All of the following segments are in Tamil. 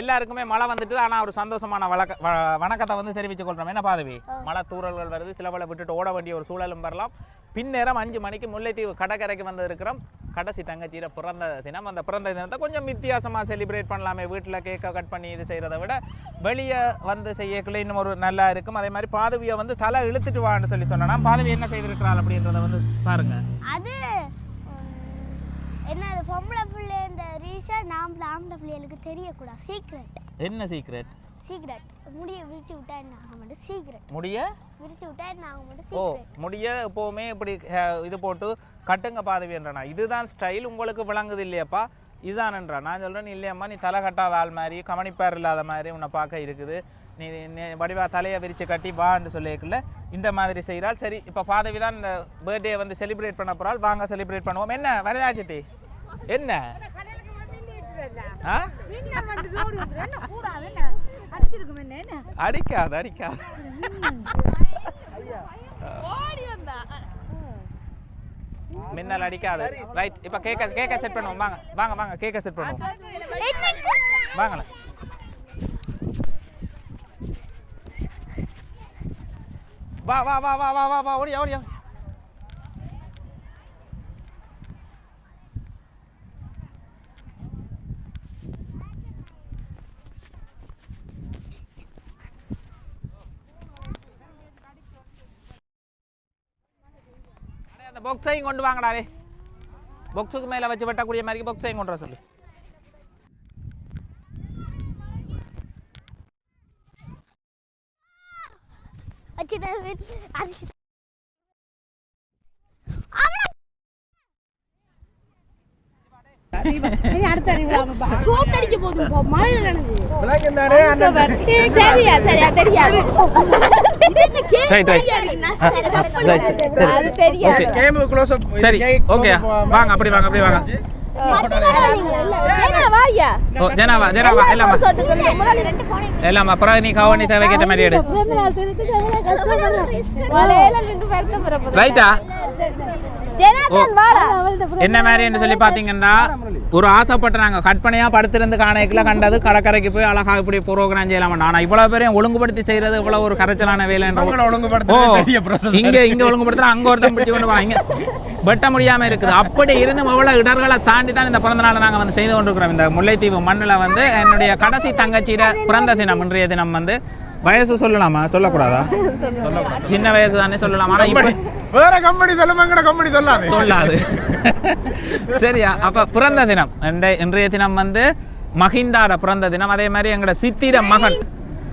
எல்லாருக்குமே மழை வந்துட்டு ஆனா ஒரு சந்தோஷமான வழக்க வணக்கத்தை வந்து தெரிவித்துக் கொள்றோம். என்ன பாதவி? மழை தூறல்கள் வருது சிலவளை விட்டுட்டு ஓட வேண்டிய ஒரு சூழலும் வரலாம். பின்னேரம் அஞ்சு மணிக்கு முல்லைத்தீவு கடற்கரைக்கு வந்து இருக்கிறோம் கடைசி தங்கச்சியில பிறந்த தினம். அந்த பிறந்த தினத்தை கொஞ்சம் வித்தியாசமா செலிப்ரேட் பண்ணலாமே. வீட்டில் கேக்கை கட் பண்ணி இது செய்கிறத விட வெளியே வந்து செய்யக்குள்ள இன்னும் ஒரு நல்லா இருக்கும். அதே மாதிரி பாதவியை வந்து தலை இழுத்துட்டு வான்னு சொல்லி சொன்னா பாதவி என்ன செய்திருக்கிறாள் அப்படின்றத வந்து பாருங்க. அது உம், என்னது பொம்பளை பிள்ளை இந்த ரீசன் நாம்பள ஆம்பளை பிள்ளைகளுக்கு தெரியக்கூடாது. சீக்ரெட் என்ன சீக்ரெட் சீக்ரெட் முடிய விரிச்சு விட்டா என்ன ஆக மாட்டேன்? சீக்ரெட் முடிய? விரிச்சு விட்டா என்ன ஆக மாட்டேன்? ஓ சீக்ரெட் முடிய எப்போவுமே இப்படி அஹ், இது போட்டு கட்டுங்க பாதவின்றனா இதுதான் ஸ்டைல் உங்களுக்கு விளங்குது இல்லையாப்பா. இதுதான்ன்றா நான் சொல்றேன் இல்லையம்மா நீ தலை கட்டாத ஆள் மாதிரி கவனிப்பார் இல்லாத மாதிரி உன்னை பார்க்க இருக்குது. நீ நீ வடிவா தலையை விரிச்சு கட்டி வான்னு சொல்லியிருக்குல்ல இந்த மாதிரி செய்கிறாள் சரி. இப்போ பாதவி தான் இந்த பர்த்டே வந்து செலிப்ரேட் பண்ண போகிறாள் வாங்க செலிப்ரேட் பண்ணுவோம். என்ன வரதாச்சிட்டி என்ன? ஆ? அடிக்காது அடிக்காது. மின்னல் அடிக்காது. ரைட் இப்போ கேக்க கேக்க செட் பண்ணுவோம். வாங்க வாங்க வாங்க. கேக்க செட் பண்ணுவோம். வாங்கண்ணே. வா வா வா வா வா வா வா ஓடியா ஓடியா. இந்த அந்த பொக்ஸையும் கொண்டு வாங்கடா டே பொக்ஸுக்கு மேலே வச்சு வெட்டக்கூடிய மாதிரி பொக்ஸையும் கொண்டு வர சொல்லு. சோட்டடிக்க போதும் போ, மழையில நனைஞ்சு. சரியா சரியா தெரியாது. சரி ஓகே வாங்க அப்படி வாங்க அப்படி வாங்க. ஜனாவா ஜனாவா எல்லாமா எல்லாமா அப்புறம் நீ தேவைக்கேற்ற மாதிரி எடு. ரைட்டா என்ன மாதிரின்னு சொல்லி பார்த்தீங்கன்னா ஒரு ஆசைப்பட்ட நாங்கள் கற்பனையாக படுத்திருந்து காணைக்குள்ள கண்டது கடற்கரைக்கு போய் அழகா இப்படி ப்ரோக்ராம் செய்யலாம் ஆனால் இவ்வளோ பேரையும் ஒழுங்குபடுத்தி செய்கிறது இவ்வளோ ஒரு கரைச்சலான வேலைன்ற ஓ ஒழுங்குபடுத்துறது பெரிய process. இங்க இங்க ஒழுங்குபடுத்துற அங்க ஒருத்தன் பிடிச்சு கொண்டு வா இங்க வெட்ட முடியாம இருக்குது. அப்படி இருந்தும் அவ்வளவு இடர்களை தாண்டி தான் இந்த பிறந்த நாளை நாங்க வந்து செய்து கொண்டிருக்கிறோம். இந்த முல்லைத்தீவு மண்ணுல வந்து என்னுடைய கடைசி தங்கச்சியிட பிறந்த தினம் இன்றைய தினம் வந்து வயசு சொல்லலாமா? சொல்லக்கூடாதா? சின்ன வயசு தானே சொல்லலாம். ஆனா இப்ப வேற கம்பெனி சொல்லுமாங்கட கம்பெனி சொல்லாது. சொல்லாது. சரியா அப்ப பிறந்த தினம். இன்றைய- இன்றைய தினம் வந்து மஹிந்தாட பிறந்த தினம். அதே மாதிரி எங்கட சித்திர மகன்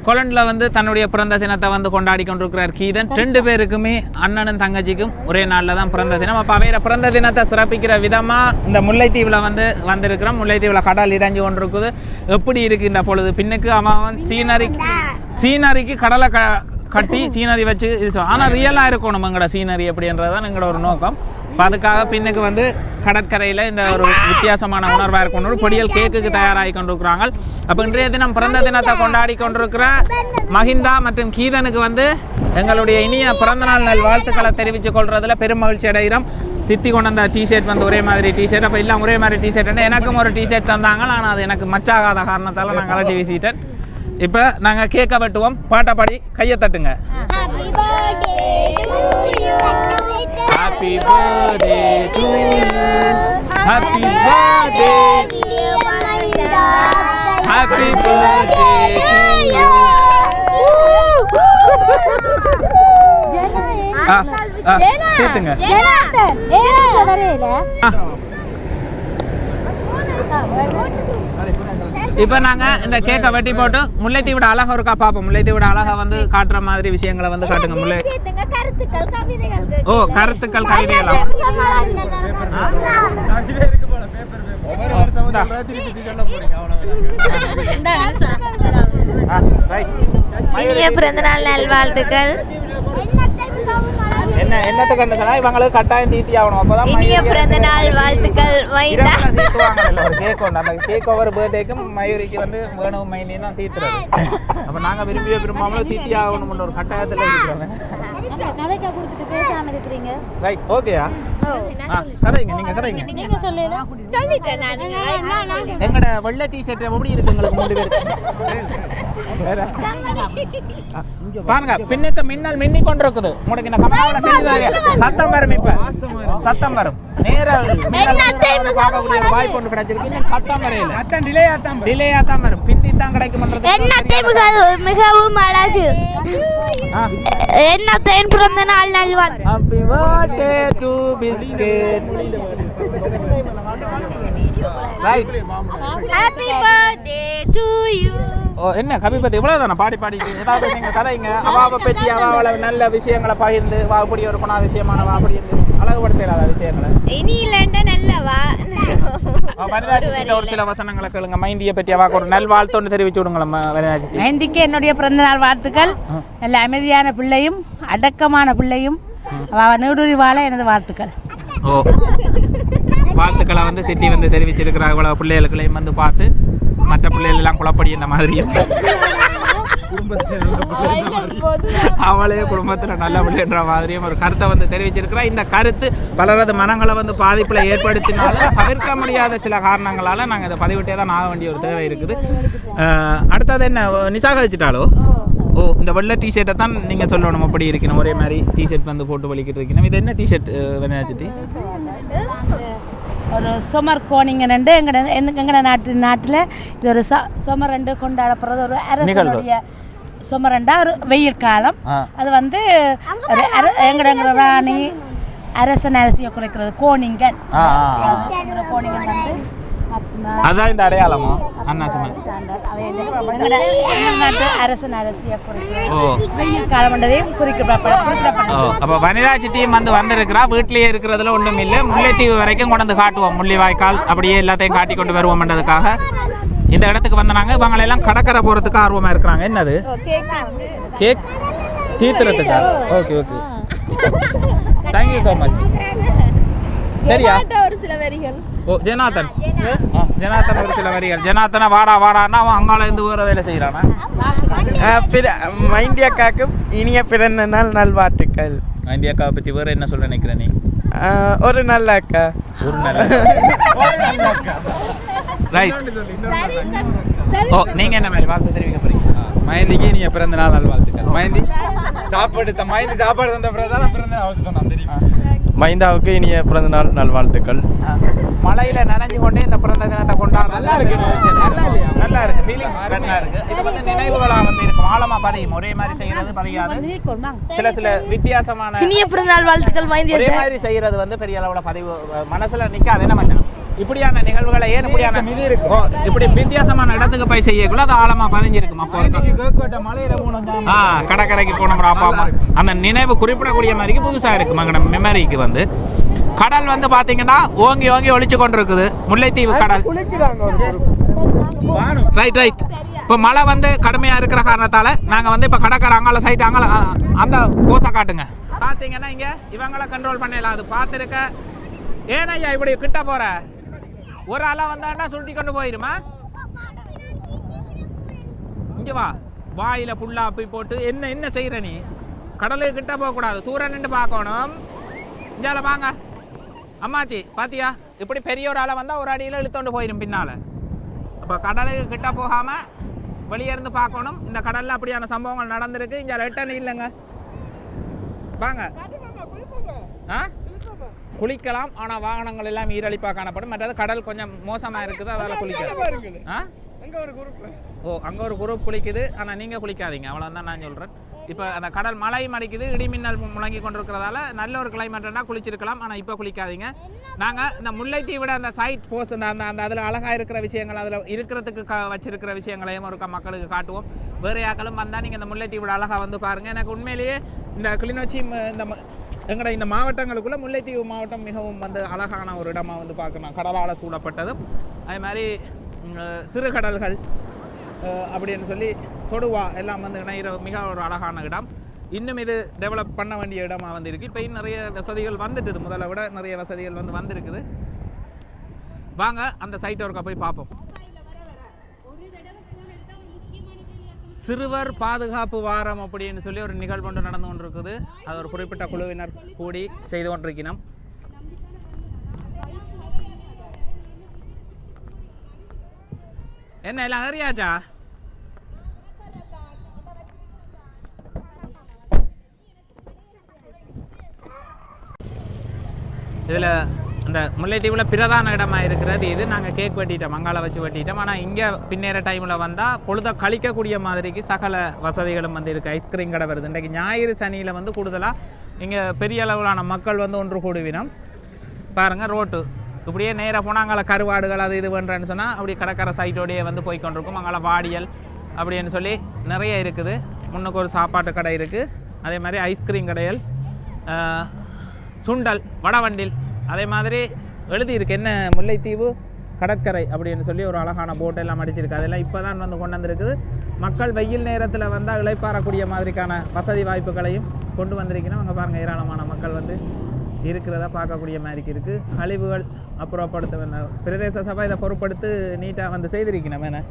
கொலண்டில் வந்து தன்னுடைய பிறந்த தினத்தை வந்து கொண்டாடி கொண்டிருக்கிறார் கீதன். ரெண்டு பேருக்குமே அண்ணனும் தங்கச்சிக்கும் ஒரே நாளில் தான் பிறந்த தினம். அப்போ அவையில பிறந்த தினத்தை சிறப்பிக்கிற விதமா இந்த முல்லைத்தீவில் வந்து வந்திருக்கிறோம். முல்லைத்தீவில் கடல் இடைஞ்சு கொண்டிருக்குது. எப்படி இருக்கு இந்த பொழுது? பின்னுக்கு அவன் அவன் சீனரிக்கு சீனரிக்கு கடலை க கட்டி சீனரி வச்சு இது ஆனால் ரியலாக இருக்கணும் எங்களோட சீனரி அப்படின்றது தான் எங்களோட ஒரு நோக்கம். இப்போ அதுக்காக பின்னுக்கு வந்து கடற்கரையில் இந்த ஒரு வித்தியாசமான உணர்வாக இருக்கணும். பொடியல் கேக்குக்கு தயாராகி கொண்டிருக்கிறாங்க. அப்போ இன்றைய தினம் பிறந்த தினத்தை கொண்டாடி கொண்டிருக்கிற மஹிந்தா மற்றும் கீதனுக்கு வந்து எங்களுடைய இனிய பிறந்தநாள் நல் வாழ்த்துக்களை தெரிவித்துக் கொள்றதுல பெரும் மகிழ்ச்சி அடைகிறோம். சித்தி கொண்டு வந்த டிஷர்ட் வந்து ஒரே மாதிரி டிஷர்ட் அப்போ எல்லாம் ஒரே மாதிரி டிஷர்ட் எனக்கும் ஒரு டிஷர்ட் தந்தாங்க. ஆனால் அது எனக்கு மச்சாகாத காரணத்தால் நான் கலட்டி வீசிட்டேன். இப்போ நாங்கள் கேக்கை வெட்டுவோம். பாட்டை பாடி கையை தட்டுங்க. Happy birthday to you happy birthday to happy birthday சேர்த்துங்க. வரையில? இப்போ நாங்கள் இந்த கேக்கை வெட்டி போட்டு முல்லைத்தீவோட அழகாக இருக்கா பார்ப்போம் முல்லைத்தீவோட அழகாக வந்து காட்டுற மாதிரி விஷயங்களை வந்து காட்டுங்க. முல்லை ஓ கருத்துக்கள் கவிதையெல்லாம் இனிய பிறந்தநாள் நல்வாழ்த்துக்கள். என்ன என்னத்தை கண்டு சொன்னா இவங்களுக்கு கட்டாயம் தீட்டி ஆகணும். அப்பதான் இனிய பிறந்தநாள் வாழ்த்துக்கள் மைந்தா ஒரு கேக் ஒன்று அந்த கேக் ஓவர் பர்த்டேக்கும் மயூரிக்கு வந்து வேணும் மைனின்னு தீத்துறது அப்ப நாங்க விரும்பிய விரும்பாமலும் தீட்டி ஆகணும்னு ஒரு கட்டாயத்துல இருக்கிறோம் கதைக்கா கொடுத்துட்டு பேசாம இருக்கிறீங்க? ரைட் ஓகேயா கதைங்க நீங்க கதைங்க நீங்க சொல்லல சொல்லிட்டேன் நான். எங்கட வெள்ளை டிஷர்ட் எப்படி இருக்கு உங்களுக்கு மூணு பேருக்கு? பாருங்க பின்னுக்கு மின்னல் மின்னி கொண்டிருக்குது உங்களுக்கு இந்த கமலாவோட தெரியுது சத்தம் வரும் இப்ப. சத்தம் வரும். நேர மின்னல் வந்து அவரை பார்க்கக்கூடிய வாய்ப்பு ஒன்று கிடைச்சிருக்கு சத்தம் வரையில. அத்தான் டிலே வரும். பிந்தி தான் கிடைக்கும் எண்ணத்தை மிகவும் மிகவும் அழகு. எண்ணத்தின் பிறந்த நாள் நல்வாழ் happy birthday to biscuit right happy birthday to you oh என்ன கவிபதி? இவ்வளவு தானே பாடி பாடி. ஏதாவது நீங்க கதைங்க. அவாவை பற்றி அவாவள நல்ல விஷயங்களை பகிர்ந்து வா அப்படி ஒரு குணா விஷயமான வா அப்படி இருந்து. அழகுபடுத்தாத விஷயங்களை? இனி இல்லைண்ட நல்லவா? ஒரு சில வசனங்களை கேளுங்க. மைந்தியை பற்றி அவாக்கு ஒரு நல்வாழ்த்தொன்று தெரிவிச்சு விடுங்களேன் வனராஜி மைந்திக்கு என்னுடைய பிறந்தநாள் வாழ்த்துக்கள். நல்ல அமைதியான பிள்ளையும் அடக்கமான பிள்ளையும் அவ நீடூரி வாழ எனது வாழ்த்துக்கள். ஓ. வாழ்த்துக்களை வந்து சிட்டி வந்து தெரிவிச்சிருக்கிற இவ்வளவு பிள்ளைகளுக்களையும் வந்து பார்த்து மற்ற பிள்ளைகள் எல்லாம் குழப்படி என்ன மாதிரியும் அவளே குடும்பத்தில் நல்ல பிள்ளைன்ற மாதிரியும் ஒரு கருத்தை வந்து தெரிவிச்சிருக்கிறா. இந்த கருத்து பலரது மனங்களை வந்து பாதிப்பில் ஏற்படுத்தினாலும் தவிர்க்க முடியாத சில காரணங்களால் நாங்கள் இதை பதிவிட்டே தான் ஆக வேண்டிய ஒரு தேவை இருக்குது. அடுத்தது என்ன? நிசாக வச்சுட்டாலோ ஓ இந்த வெள்ளை டிஷர்ட்டை தான் நீங்கள் சொல்லணும். அப்படி இருக்கணும். ஒரே மாதிரி டிஷர்ட் வந்து போட்டு வலிக்கிட்டு இருக்கணும். இது என்ன டிஷர்ட் வெனாச்சிட்டி ஒரு சுமர் கோணிங்க ரெண்டு. எங்கட எங்கட நாட்டு நாட்டில் இது ஒரு ச சுமர் ரெண்டு கொண்டாடப்படுறது. ஒரு அரசனுடைய சுமரண்டா ஒரு வெயில் காலம். அது வந்து ஒரு அர- எங்கட எங்கட ராணி அரசன் அரசியை குறைக்கிறது கோணிங்கன். கோணிங்கன் வந்து அதான் இந்த அடையாளமா? அண்ணா அரசன் அரசியை குறைக்கிறது ஓ. வெயில் காலம் அப்போ வனிதா சிட்டியும் வந்து வந்திருக்கிறா. வீட்லயே இருக்கிறதுல ஒன்றும் இல்லை. முல்லைத்தீவு வரைக்கும் கொண்டு காட்டுவோம். முள்ளிவாய்க்கால் அப்படியே எல்லாத்தையும் காட்டி கொண்டு வருவோம்ன்றதுக்காக. இந்த இடத்துக்கு வந்தாங்க இவங்க எல்லாம் கடற்கரை போகிறதுக்கு ஆர்வமாக இருக்கிறாங்க. என்னது? Cake தீர்த்துறதுக்கா okay okay thank you so much சரியா ஒரு சில வரிகள். ஓ ஜனாதன். ஆ, ஜனாதன். ஒரு சில வரிகள். ஜனாதனை வாடா வாடான்னா அவன் அங்கால இருந்து வேற வேலை செய்கிறானா மைண்டியாக்காக்கும் இனிய பிறந்த நாள் நல்வாழ்த்துக்கள் இந்தியாக்காவை பற்றி வேற என்ன சொல்ல நினைக்கிற நீ? ஒரு நல்ல அக்கா. ஒரு நல்ல ரைட் ஓ நீங்க என்ன மாதிரி வாழ்த்து தெரிவிக்க போறீங்க? மயந்திக்கு நீங்க பிறந்த நாள் நல்வாழ்த்துக்கள். மயந்தி சாப்பாடு த மயந்தி சாப்பாடு தந்த பிறகு பிறந்த நாள் சொன்னான் தெரியுமா? மைந்தாவுக்கு இனிய பிறந்த நாள் நல்வாழ்த்துக்கள் மலையில நனைஞ்சு கொண்டே இந்த பிறந்த தினத்தை கொண்டாடுறது நல்லா இருக்கு. நல்லா இருக்கு. ஃபீலிங்ஸ் நல்லா இருக்கு. இது வந்து நினைவுகளா வந்து இருக்கும். ஆழமா பதியும். ஒரே மாதிரி செய்யறது பதியாது. சில சில வித்தியாசமான இனிய பிறந்தநாள் வாழ்த்துக்கள் மைந்திய ஒரே மாதிரி செய்யறது வந்து பெரிய அளவுல பதிவு மனசுல நிக்காது. என்ன மச்சான்? இப்படியான நிகழ்வுகளை ஏன் இப்படியான ஓ, இப்படி வித்தியாசமான இடத்துக்கு போய் செய்யக்குள்ள அது ஆழமா பதிஞ்சிருக்கும் அப்போ இருக்கும் மலையில போனோம் ஆ கடற்கரைக்கு போன அப்பா. அம்மா அந்த நினைவு குறிப்பிடக்கூடிய மாதிரிக்கு புதுசாக இருக்கு மங்கட மெமரிக்கு வந்து. கடல் வந்து பாத்தீங்கன்னா ஓங்கி ஓங்கி ஒழிச்சு கொண்டு இருக்குது முல்லைத்தீவு கடல். ரைட் ரைட் இப்போ மழை வந்து கடுமையாக இருக்கிற காரணத்தால் நாங்கள் வந்து இப்போ கடற்கரை அங்கால சைட் அங்கால அந்த போஸை காட்டுங்க. பார்த்தீங்கன்னா இங்கே இவங்களை கண்ட்ரோல் பண்ணலாம். அது பார்த்துருக்க. ஏன் ஐயா இப்படி கிட்ட போற? ஒரு ஆளாக வந்தாண்டா சுருட்டி கொண்டு போயிருமா? இங்க வா. வாயில புல்லா போய் போட்டு என்ன என்ன செய்யற நீ? கடலுக்கு கிட்ட போக கூடாது தூரம் நின்று பார்க்கணும் இஞ்சால வாங்க. அம்மாச்சி பாத்தியா? இப்படி பெரிய ஒரு ஆளை வந்தா ஒரு அடியில இழுத்தோண்டு போயிடும் பின்னால. அப்ப கடலுக்கு கிட்ட போகாம வெளியே இருந்து பார்க்கணும். இந்த கடல்ல அப்படியான சம்பவங்கள் நடந்திருக்கு. இங்க ரிட்டர்ன் இல்லைங்க. வாங்க. ஆ? குளிக்கலாம் ஆனா வாகனங்கள் எல்லாம் ஈரழிப்பா காணப்படும். மற்றது கடல் கொஞ்சம் மோசமா இருக்குது அதால குளிக்கலாம். ஆ? அங்க ஒரு குரூப். ஓ அங்கே ஒரு குரூப் குளிக்குது ஆனால் நீங்கள் குளிக்காதீங்க. அவ்வளோதான் நான் சொல்கிறேன் இப்போ அந்த கடல் மழையும் அடிக்குது இடிமின்னல் முழங்கி கொண்டிருக்கிறதால நல்ல ஒரு கிளைமேட்னா குளிச்சிருக்கலாம் ஆனால் இப்போ குளிக்காதீங்க. நாங்கள் இந்த முல்லைத்தீவோட அந்த சைட் போஸ்ட் அந்த அந்த அந்த அதில் அழகாக இருக்கிற விஷயங்கள் அதில் இருக்கிறதுக்கு க வச்சிருக்கிற விஷயங்களையும் ஒரு மக்களுக்கு காட்டுவோம். வேறு யாக்களும் வந்தால் நீங்கள் இந்த முல்லைத்தீவோட அழகாக வந்து பாருங்கள் எனக்கு உண்மையிலேயே இந்த கிளிநொச்சி இந்த எங்களோட இந்த மாவட்டங்களுக்குள்ள முல்லைத்தீவு மாவட்டம் மிகவும் வந்து அழகான ஒரு இடமாக வந்து பார்க்கணும். கடலால் சூழப்பட்டதும் அதே மாதிரி சிறுகடல்கள் அப்படின்னு சொல்லி தொடுவா எல்லாம் வந்து இணைகிற மிக ஒரு அழகான இடம். இன்னும் இது டெவலப் பண்ண வேண்டிய இடமாக வந்து இருக்கு. இப்போ நிறைய வசதிகள் வந்துட்டுது. முதல்ல விட நிறைய வசதிகள் வந்து வந்திருக்குது. வாங்க அந்த சைட்டை ஒருக்கா போய் பார்ப்போம். சிறுவர் பாதுகாப்பு வாரம் அப்படின்னு சொல்லி ஒரு நிகழ்வு ஒன்று நடந்து கொண்டிருக்குது. அது ஒரு குறிப்பிட்ட குழுவினர் கூடி செய்து கொண்டிருக்கிறோம் என்ன எல்லாம் அறியாச்சா இதில் இந்த முல்லைத்தீவில் பிரதான இடமாக இருக்கிறது இது. நாங்கள் கேக் வெட்டிட்டோம் மங்காள வச்சு வெட்டிட்டோம். ஆனால் இங்கே பின்னேற டைமில் வந்தால் பொழுத கழிக்கக்கூடிய மாதிரிக்கு சகல வசதிகளும் வந்து இருக்குது ஐஸ்கிரீம் கடை வருது. இன்றைக்கு ஞாயிறு சனியில் வந்து கூடுதலாக இங்கே பெரிய அளவிலான மக்கள் வந்து ஒன்று கூடுவினம் பாருங்கள் ரோட்டு. இப்படியே நேராக போனால் அங்கே கருவாடுகள் அது இது பண்ணுறேன்னு சொன்னால் அப்படி கடற்கரை சைட்டோடையே வந்து போய் கொண்டிருக்கும். அங்கே வாடியல் அப்படின்னு சொல்லி நிறைய இருக்குது. முன்னுக்கு ஒரு சாப்பாட்டு கடை இருக்குது அதே மாதிரி ஐஸ்கிரீம் கடைகள் சுண்டல் வடவண்டில் அதே மாதிரி எழுதியிருக்கு. என்ன முல்லைத்தீவு? கடற்கரை அப்படின்னு சொல்லி ஒரு அழகான போட் எல்லாம் அடிச்சிருக்கு. அதெல்லாம் இப்போ தான் வந்து கொண்டு வந்திருக்குது. மக்கள் வெயில் நேரத்தில் வந்தால் இழைப்பாறக்கூடிய மாதிரிக்கான வசதி வாய்ப்புகளையும் கொண்டு வந்திருக்கணும் அங்கே பாருங்கள் ஏராளமான மக்கள் வந்து இருக்கிறதா பார்க்கக்கூடிய மாதிரி இருக்குது கழிவுகள் அப்புறப்படுத்த வேண்டாம் பிரதேச சபை இதை பொருட்படுத்து நீட்டாக வந்து செய்திருக்கணும் என்ன?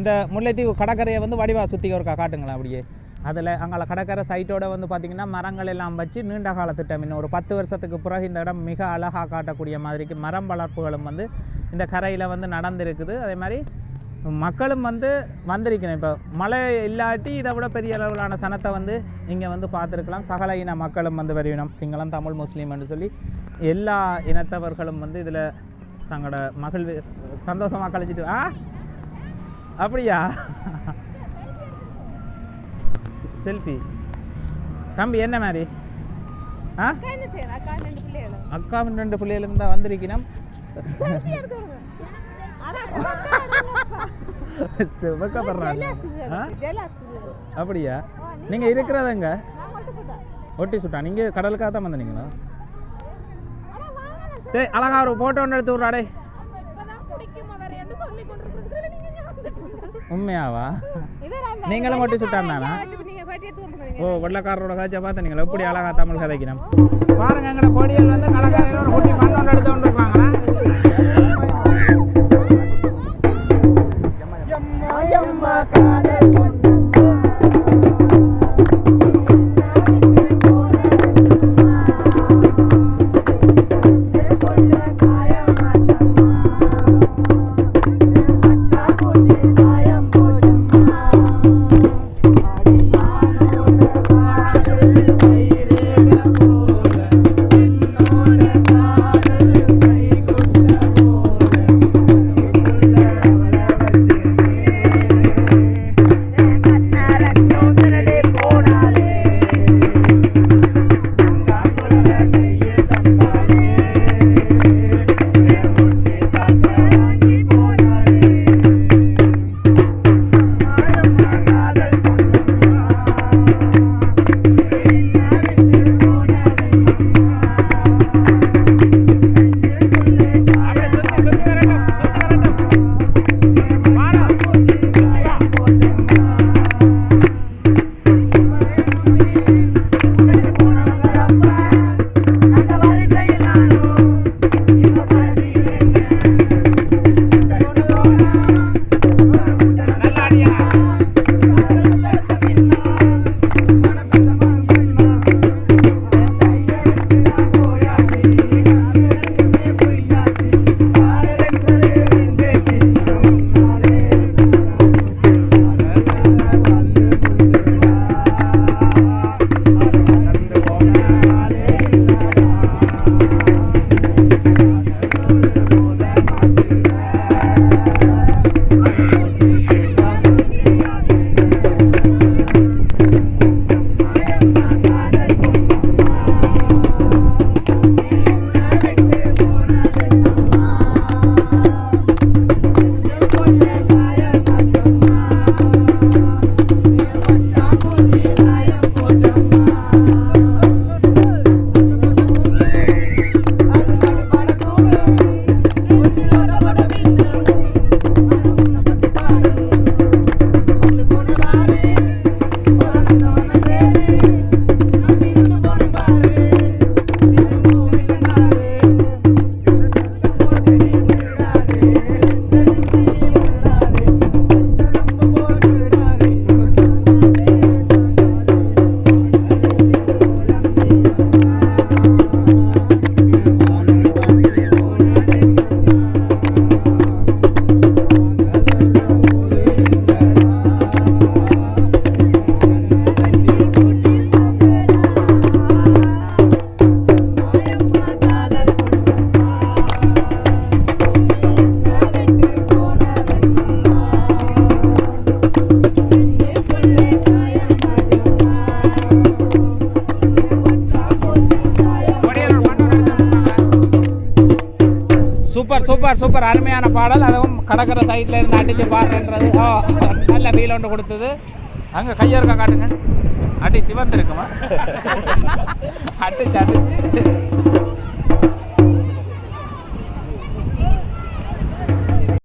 இந்த முல்லைத்தீவு கடற்கரையை வந்து வடிவா சுற்றி ஒருக்கா காட்டுங்களேன் அப்படியே. அதில் அங்கே கடற்கரை சைட்டோட வந்து பார்த்திங்கன்னா மரங்கள் எல்லாம் வச்சு நீண்ட கால திட்டம். இன்னும் ஒரு பத்து வருஷத்துக்கு பிறகு இந்த இடம் மிக அழகாக காட்டக்கூடிய மாதிரிக்கு மரம் வளர்ப்புகளும் வந்து இந்த கரையில் வந்து நடந்திருக்குது. அதே மாதிரி மக்களும் வந்து வந்திருக்கணும் இப்போ மழை இல்லாட்டி இதை விட பெரிய அளவிலான சனத்தை வந்து இங்கே வந்து பார்த்துருக்கலாம். சகல இன மக்களும் வந்து வருவினம். சிங்களம் தமிழ் முஸ்லீம்னு சொல்லி எல்லா இனத்தவர்களும் வந்து இதில் தங்களோட மகிழ்வு சந்தோஷமாக கழிச்சிட்டு ஆ? அப்படியா? செல்ஃபி தம்பி என்ன மாதிரி? ஆ? அக்கா ரெண்டு பிள்ளைகளும் அக்காவின் ரெண்டு பிள்ளைகளும் தான் வந்திருக்கணும் வெக்கப்படுறாங்க. ஆ? அப்படியா? நீங்க இருக்கிறதங்க ஒட்டி சுட்டா. நீங்க கடலுக்காக தான் வந்தீங்களா? டேய் அழகா ஒரு போட்டோ ஒன்று எடுத்து விட்றாடே உண்மையாவா? நீங்களும் எடுத்து கொண்டு ஓ வெள்ளக்காரரோட காட்சியை பார்த்து நீங்கள் எப்படி அழகா தமிழ் கதைக்கணும்? பாருங்க எங்கட கொடியல் வந்து கடற்கரையில் ஒரு குட்டி மண் ஒன்று எடுத்து கொண்டிருக்காங்க சூப்பர் சூப்பர். அருமையான பாடல். அதுவும் கடற்கரை சைடில் இருந்து அடிச்சு பாடுறது ஓ நல்ல ஃபீல் ஒன்று கொடுத்தது. அங்கே கையொருக்கா காட்டுங்க. அடி சிவந்து அடிச்சு அடிச்சு.